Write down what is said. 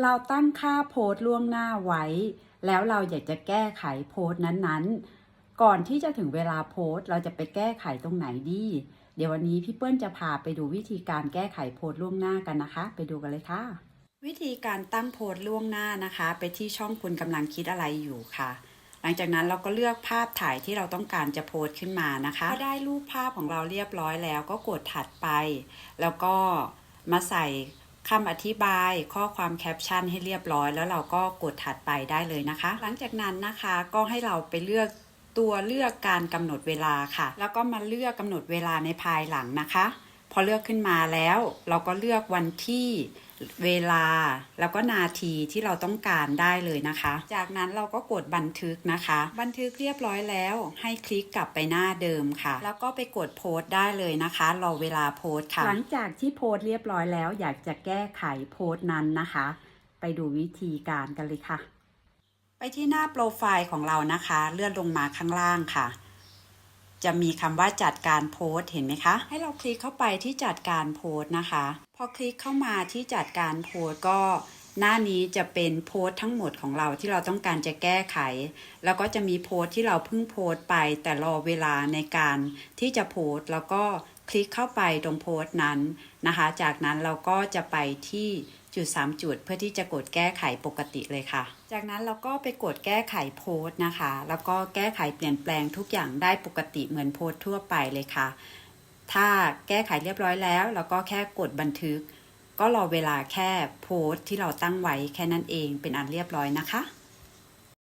เราตั้งค่าโพสต์ล่วงหน้าไว้ แล้วเราอยากจะแก้ไขโพสต์นั้นๆ ก่อนที่จะถึงเวลาโพสต์ เราจะไปแก้ไขตรงไหนดี เดี๋ยววันนี้พี่เปิ้ลจะพาไปดูวิธีการแก้ไขโพสต์ล่วงหน้ากันนะคะ ไปดูกันเลยค่ะ วิธีการตั้งโพสต์ล่วงหน้านะคะ ไปที่ช่องคุณกำลังคิดอะไรอยู่ค่ะหลังจากนั้นเราก็เลือกภาพถ่ายที่เราต้องการจะโพสต์ขึ้นมานะคะพอได้รูปภาพของเราเรียบร้อยแล้วก็กดถัดไป แล้วก็มาใส่ คำอธิบายข้อความแคปชั่นให้เรียบร้อย แล้วเราก็กดถัดไปได้เลยนะคะ หลังจากนั้นนะคะก็ให้เราไปเลือกตัวเลือกการกำหนดเวลาค่ะ แล้วก็มาเลือกกำหนดเวลาในภายหลังนะคะ พอเลือกขึ้นมาแล้ว เราก็เลือกวันที่ เวลาแล้วก็นาทีที่เราต้องการได้เลยนะคะ จากนั้นเราก็กดบันทึกนะคะ บันทึกเรียบร้อยแล้วให้คลิกกลับไปหน้าเดิมค่ะ แล้วก็ไปกดโพสต์ได้เลยนะคะรอเวลาโพสต์ค่ะ หลังจากที่โพสต์เรียบร้อยแล้ว อยากจะแก้ไขโพสต์นั้นนะคะ ไปดูวิธีการกันเลยค่ะ ไปที่หน้าโปรไฟล์ของเรานะคะ เลื่อนลงมาข้างล่างค่ะ จะมีคำว่าจัดการโพสต์เห็นไหมคะ ให้เราคลิกเข้าไปที่จัดการโพสต์นะคะ พอคลิกเข้ามาที่จัดการโพสต์ก็ หน้านี้จะเป็นโพสต์ทั้งหมดของเราที่เราต้องการจะแก้ไข แล้วก็จะมีโพสต์ที่เราเพิ่งโพสต์ไป แต่รอเวลาในการที่จะโพสต์แล้วก็คลิกเข้าไปตรงโพสต์นั้นนะคะ จากนั้นเราก็จะไปที่จุด 3 จุดเพื่อที่จะกดแก้ไขปกติเลยค่ะ จากนั้นเราก็ไปกดแก้ไขโพสต์นะคะ แล้วก็แก้ไขเปลี่ยนแปลงทุกอย่างได้ปกติเหมือนโพสต์ทั่วไปเลยค่ะ ถ้าแก้ไขเรียบร้อยแล้ว เราก็แค่กดบันทึก ก็รอเวลาแค่โพสต์ที่เราตั้งไว้แค่นั้นเองเป็นอันเรียบร้อยนะคะ